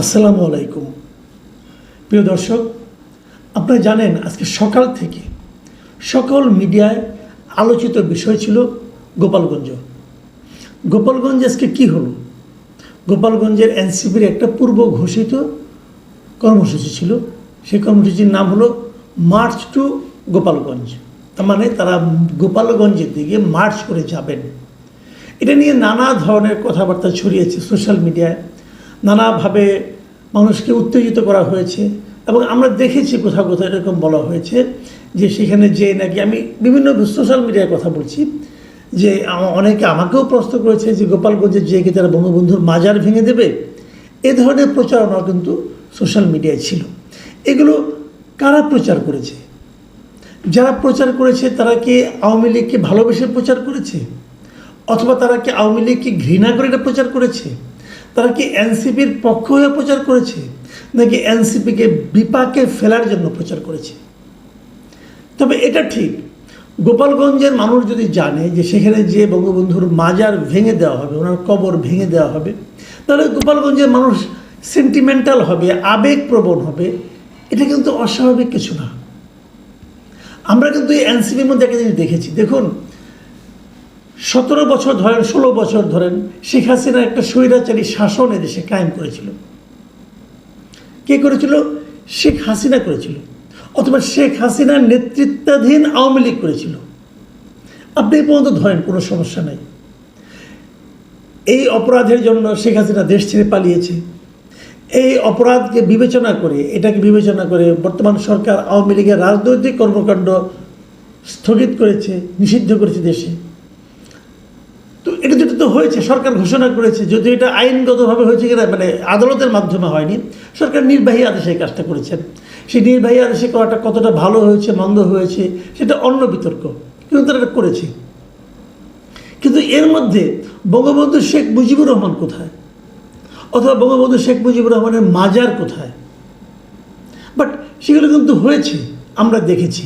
আসসালামু আলাইকুম। প্রিয় দর্শক, আপনারা জানেন আজকে সকাল থেকে সকল মিডিয়ায় আলোচিত বিষয় ছিল গোপালগঞ্জ। গোপালগঞ্জ আজকে কি হলো? গোপালগঞ্জের এনসিপির একটা পূর্ব ঘোষিত কর্মসূচি ছিল। সেই কর্মসূচির নাম হলো মার্চ টু গোপালগঞ্জ। তার মানে তারা গোপালগঞ্জের দিকে মার্চ করে যাবেন। এটা নিয়ে নানা ধরনের কথাবার্তা ছড়িয়েছে সোশ্যাল মিডিয়ায়। নানাভাবে মানুষকে উত্তেজিত করা হয়েছে এবং আমরা দেখেছি কোথাও কোথাও এরকম বলা হয়েছে যে সেখানে যে নাকি আমি বিভিন্ন সোশ্যাল মিডিয়ায় কথা বলছি যে অনেকে আমাকেও প্রশ্ন করেছে যে গোপালগঞ্জে যে কি তারা বঙ্গবন্ধুর মাজার ভেঙে দেবে? এ ধরনের প্রচারণা কিন্তু সোশ্যাল মিডিয়ায় ছিল। এগুলো কারা প্রচার করেছে? যারা প্রচার করেছে তারা কি আওয়ামী লীগকে ভালোবেসে প্রচার করেছে? অথবা তারা কি আওয়ামী লীগকে ঘৃণা করে এটা প্রচার করেছে? তারা কি এনসিপির পক্ষ হয়ে প্রচার করেছে? নাকি এনসিপিকে বিপাকে ফেলার জন্য প্রচার করেছে? তবে এটা ঠিক। গোপালগঞ্জের মানুষ যদি জানে যে সেখানে যে বঙ্গবন্ধুর মাজার ভেঙে দেওয়া হবে, ওনার কবর ভেঙে দেওয়া হবে, তাহলে গোপালগঞ্জের মানুষ সেন্টিমেন্টাল হবে, আবেগপ্রবণ হবে। এটা কিন্তু অস্বাভাবিক কিছু না। আমরা কিন্তু এই এনসিপির মধ্যে একটা জিনিস দেখেছি। দেখুন সতেরো বছর ধরেন, ষোলো বছর ধরেন, শেখ হাসিনা একটা স্বৈরাচারী শাসন এদেশে কায়েম করেছিল। কে করেছিল? শেখ হাসিনা করেছিল। অথবা শেখ হাসিনার নেতৃত্বাধীন আওয়ামী লীগ করেছিল। আপনি এই পর্যন্ত ধরেন, কোনো সমস্যা নাই। এই অপরাধের জন্য শেখ হাসিনা দেশ ছেড়ে পালিয়েছে। এই অপরাধকে বিবেচনা করে, এটাকে বিবেচনা করে বর্তমান সরকার আওয়ামী লীগের রাজনৈতিক কর্মকাণ্ড স্থগিত করেছে, নিষিদ্ধ করেছে দেশে। তো হয়েছে, সরকার ঘোষণা করেছে যদি এটা আইনগতভাবে হয়েছে কিনা মানে আদালতের মাধ্যমে হয়নি, সরকার নির্বাহী আদেশে এই কাজটা করেছেন। সেই নির্বাহী আদেশে করাটা কতটা ভালো হয়েছে, মন্দ হয়েছে, সেটা অন্য বিতর্ক, কিন্তু তারা এটা করেছে। কিন্তু এর মধ্যে বঙ্গবন্ধু শেখ মুজিবুর রহমান কোথায়? অথবা বঙ্গবন্ধু শেখ মুজিবুর রহমানের মাজার কোথায়? বাট সেগুলো কিন্তু হয়েছে, আমরা দেখেছি।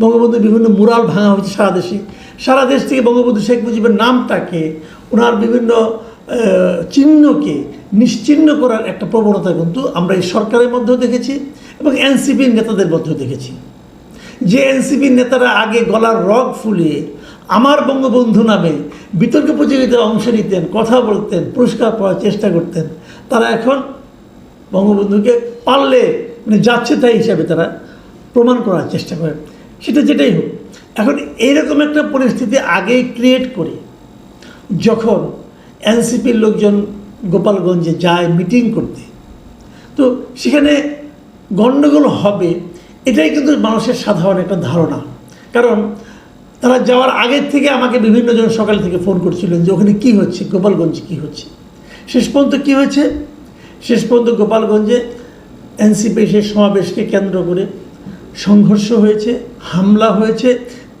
বঙ্গবন্ধুর বিভিন্ন মুরাল ভাঙা হয়েছে সারা দেশে। সারা দেশ থেকে বঙ্গবন্ধু শেখ মুজিবের নামটাকে, ওনার বিভিন্ন চিহ্নকে নিশ্চিহ্ন করার একটা প্রবণতা কিন্তু আমরা এই সরকারের মধ্যেও দেখেছি এবং এনসিপির নেতাদের মধ্যেও দেখেছি। যে এনসিপির নেতারা আগে গলার রগ ফুলিয়ে আমার বঙ্গবন্ধু নামে বিতর্ক প্রতিযোগিতায় অংশ নিতেন, কথা বলতেন, পুরস্কার পাওয়ার চেষ্টা করতেন, তারা এখন বঙ্গবন্ধুকে পারলে মানে যাচ্ছে তাই হিসাবে তারা প্রমাণ করার চেষ্টা করেন সেটা যেটাই হোক। এখন এইরকম একটা পরিস্থিতি আগেই ক্রিয়েট করে। যখন এনসিপির লোকজন গোপালগঞ্জে যায় মিটিং করতে, তো সেখানে গণ্ডগোল হবে, এটাই কিন্তু মানুষের সাধারণ একটা ধারণা। কারণ তারা যাওয়ার আগের থেকে আমাকে বিভিন্ন জন সকাল থেকে ফোন করছিলেন যে ওখানে কী হচ্ছে, গোপালগঞ্জে কী হচ্ছে। শেষ পর্যন্ত কী হয়েছে? শেষ পর্যন্ত গোপালগঞ্জে এনসিপি সেই সমাবেশকে কেন্দ্র করে সংঘর্ষ হয়েছে, হামলা হয়েছে,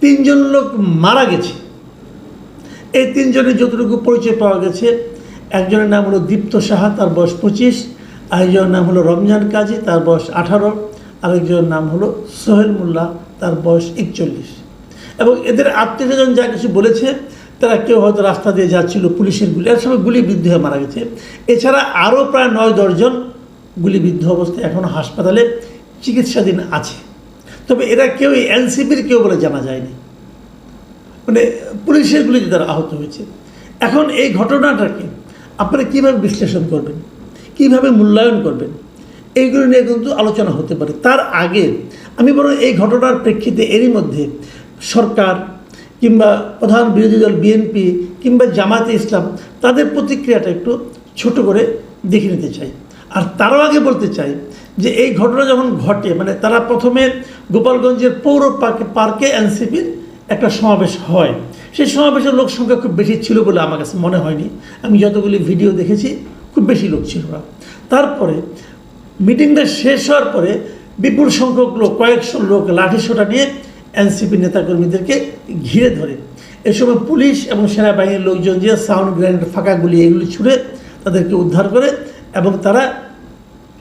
তিনজন লোক মারা গেছে। এই তিনজনের যতটুকু পরিচয় পাওয়া গেছে, একজনের নাম হলো দীপ্ত সাহা, তার বয়স পঁচিশ, আরেকজনের নাম হলো রমজান কাজী, তার বয়স আঠারো, আরেকজনের নাম হলো সোহেল মোল্লা, তার বয়স একচল্লিশ। এবং এদের আত্মীয়স্বজন যা কিছু বলেছে, তারা কেউ হয়তো রাস্তা দিয়ে যাচ্ছিল পুলিশের গুলি, এর সময় গুলিবিদ্ধ হয়ে মারা গেছে। এছাড়া আরও প্রায় নয় দশজন গুলিবিদ্ধ অবস্থায় এখনও হাসপাতালে চিকিৎসাধীন আছে। তবে এরা কেউ এনসিপির কেউ বলে জানা যায়নি। মানে পুলিশের গুলিতে তারা আহত হয়েছে। এখন এই ঘটনাটাকে আপনারা কীভাবে বিশ্লেষণ করবেন? কীভাবে মূল্যায়ন করবেন? এইগুলো নিয়ে কিন্তু আলোচনা হতে পারে। তার আগে আমি বরং এই ঘটনার প্রেক্ষিতে এরই মধ্যে সরকার কিংবা প্রধান বিরোধী দল বিএনপি কিংবা জামাতে ইসলাম তাদের প্রতিক্রিয়াটা একটু ছোট করে দেখে নিতে চাই। আর তারও আগে বলতে চাই যে এই ঘটনা যখন ঘটে মানে তারা প্রথমে গোপালগঞ্জের পৌর পার্কে পার্কে এনসিপির একটা সমাবেশ হয়। সেই সমাবেশের লোক সংখ্যা খুব বেশি ছিল বলে আমার কাছে মনে হয়নি। আমি যতগুলি ভিডিও দেখেছি, খুব বেশি লোক ছিল না। তারপরে মিটিংটা শেষ হওয়ার পরে বিপুল সংখ্যক লোক, কয়েকশো লোক লাঠিসোটা নিয়ে এনসিপি নেতাকর্মীদেরকে ঘিরে ধরে। এ সময় পুলিশ এবং সেনাবাহিনীর লোকজন যে সাউন্ড গ্রেনেড ফাঁকা গুলি এগুলি ছুড়ে তাদেরকে উদ্ধার করে এবং তারা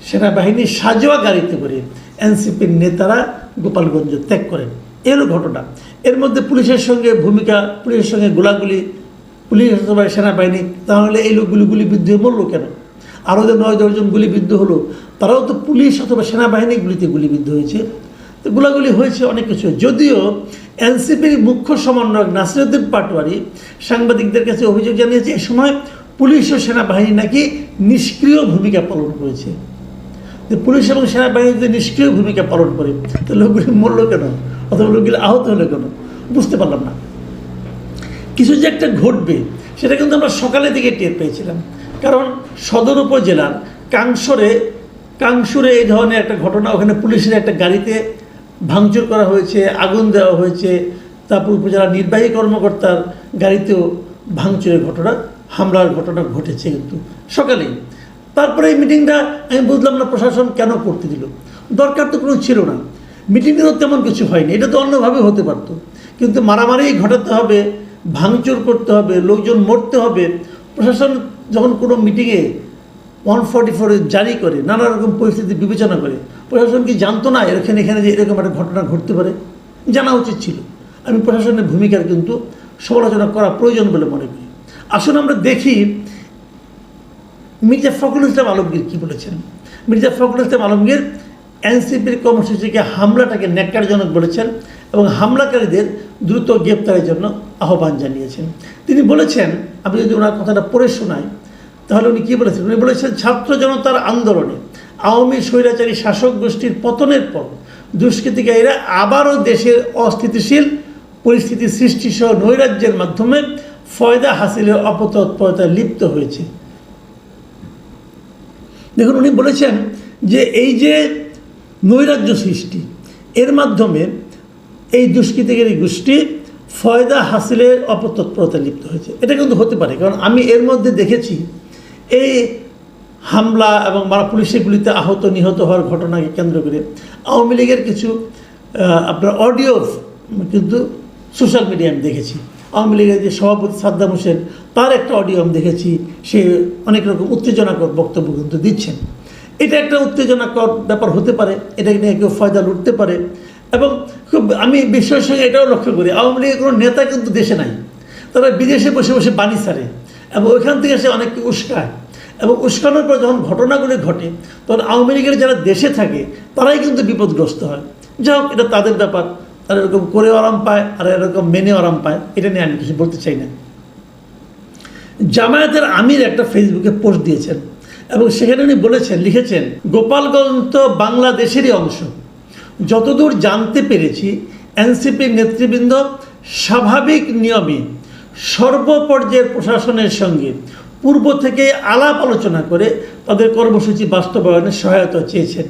সেনাবাহিনীর সাজোয়া গাড়িতে করে এনসিপির নেতারা গোপালগঞ্জ ত্যাগ করেন। এ হলো ঘটনা। এর মধ্যে পুলিশের সঙ্গে ভূমিকা, পুলিশের সঙ্গে গোলাগুলি, পুলিশ অথবা সেনাবাহিনী, তাহলে এই লোকগুলি গুলিবিদ্ধ হয়ে মরল কেন? আরও যে নয় দশজন গুলিবিদ্ধ হলো, তারাও তো পুলিশ অথবা সেনাবাহিনী গুলিতে গুলিবিদ্ধ হয়েছে। তো গোলাগুলি হয়েছে অনেক কিছু। যদিও এনসিপির মুখ্য সমন্বয়ক নাসিরুদ্দিন পাটোয়ারি সাংবাদিকদের কাছে অভিযোগ জানিয়েছে, এ সময় পুলিশ ও সেনাবাহিনী নাকি নিষ্ক্রিয় ভূমিকা পালন করেছে? যে পুলিশ এবং সেনাবাহিনী যদি নিষ্ক্রিয় ভূমিকা পালন করে তো লোকগুলি মরল কেন? অথবা লোকগুলি আহত হলো কেন? বুঝতে পারলাম না। কিছু যে একটা ঘটবে, সেটা কিন্তু আমরা সকালের দিকে টের পেয়েছিলাম। কারণ সদর উপজেলার কাংসরে কাংসুরে এই ধরনের একটা ঘটনা, ওখানে পুলিশের একটা গাড়িতে ভাঙচুর করা হয়েছে, আগুন দেওয়া হয়েছে। তারপর উপজেলা নির্বাহী কর্মকর্তার গাড়িতেও ভাঙচুরের ঘটনা হামলার ঘটনা ঘটেছে কিন্তু। সকালেই। তারপরে এই মিটিংটা আমি বুঝলাম না প্রশাসন কেন করতে দিল। দরকার তো কোনো ছিল না। মিটিংয়েরও তেমন কিছু হয়নি। এটা তো অন্যভাবে হতে পারতো। কিন্তু মারামারি ঘটাতে হবে, ভাঙচুর করতে হবে, লোকজন মরতে হবে। প্রশাসন যখন কোনো মিটিংয়ে ওয়ান ফর্টি ফোরে জারি করে, নানা রকম পরিস্থিতি বিবেচনা করে, প্রশাসন কি জানতো না এখানে এখানে যে এরকম একটা ঘটনা ঘটতে পারে? জানা উচিত ছিল। আমি প্রশাসনের ভূমিকার কিন্তু সমালোচনা করা প্রয়োজন বলে মনে করি। আসুন আমরা দেখি মির্জা ফখরুল ইসলাম আলমগীর কী বলেছেন? মির্জা ফখরুল ইসলাম আলমগীর এনসিপির কর্মসূচিকে হামলাটাকে ন্যাক্কারজনক বলেছেন এবং হামলাকারীদের দ্রুত গ্রেপ্তারের জন্য আহ্বান জানিয়েছেন। তিনি বলেছেন, আমি যদি ওনার কথাটা পড়ে শোনাই, তাহলে উনি কী বলেছেন? উনি বলেছেন, ছাত্র জনতার আন্দোলনে আওয়ামী স্বৈরাচারী শাসক গোষ্ঠীর পতনের পর দুষ্কৃতিকারীরা আবারও দেশের অস্থিতিশীল পরিস্থিতি সৃষ্টি সহ নৈরাজ্যের মাধ্যমে ফয়দা হাসিলের অপতৎপরতায় লিপ্ত হয়েছে। দেখুন, উনি বলেছেন যে এই যে নৈরাজ্য সৃষ্টি, এর মাধ্যমে এই দুষ্কৃতিকারী গোষ্ঠী ফয়দা হাসিলের অপতৎপরতায় লিপ্ত হয়েছে। এটা কিন্তু হতে পারে, কারণ আমি এর মধ্যে দেখেছি এই হামলা এবং মারা পুলিশের গুলিতে আহত, নিহত হওয়ার ঘটনাকে কেন্দ্র করে আওয়ামী লীগের কিছু আপনার অডিও কিন্তু সোশ্যাল মিডিয়ায় আমি দেখেছি। আওয়ামী লীগের যে সভাপতি সাদ্দাম হোসেন, তার একটা অডিও আমি দেখেছি, সে অনেক রকম উত্তেজনাকর বক্তব্য কিন্তু দিচ্ছেন। এটা একটা উত্তেজনাকর ব্যাপার হতে পারে, এটা নিয়ে কেউ ফয়দা লুটতে পারে। এবং খুব আমি বিশ্বের সঙ্গে এটাও লক্ষ্য করি, আওয়ামী লীগের কোনো নেতা কিন্তু দেশে নাই। তারা বিদেশে বসে বসে বাণী ছাড়ে এবং ওইখান থেকে সে অনেককে উস্কায়। এবং উস্কানোর পর যখন ঘটনাগুলি ঘটে, তখন আওয়ামী লীগের যারা দেশে থাকে, তারাই কিন্তু বিপদগ্রস্ত হয়। যাই হোক, এটা তাদের ব্যাপার। তারা এরকম করে আরাম পায়, আর এরকম মেনে আরাম পায়। এটা নিয়ে আমি কিছু বলতে চাই না। জামায়াতের আমির একটা ফেসবুকে পোস্ট দিয়েছেন, এবং সেখানে উনি বলেছেন, লিখেছেন, গোপালগঞ্জ তো বাংলাদেশেরই অংশ। যতদূর জানতে পেরেছি এনসিপির নেতৃবৃন্দ স্বাভাবিক নিয়মে সর্বপর্যায়ের প্রশাসনের সঙ্গে পূর্ব থেকে আলাপ আলোচনা করে তাদের কর্মসূচি বাস্তবায়নে সহায়তা চেয়েছেন।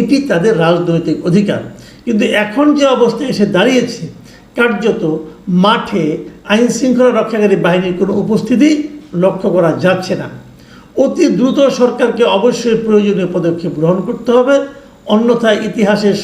এটি তাদের রাজনৈতিক অধিকার। কিন্তু এখন যে অবস্থায় এসে দাঁড়িয়েছে, কার্যত মাঠে আইন শৃঙ্খলা রক্ষাকারী বাহিনীর কোনো উপস্থিতি লক্ষ্য করা যাচ্ছে না। অতি দ্রুত সরকারকে অবশ্যই প্রয়োজনীয় পদক্ষেপ গ্রহণ করতে হবে, অন্যথায় ইতিহাসের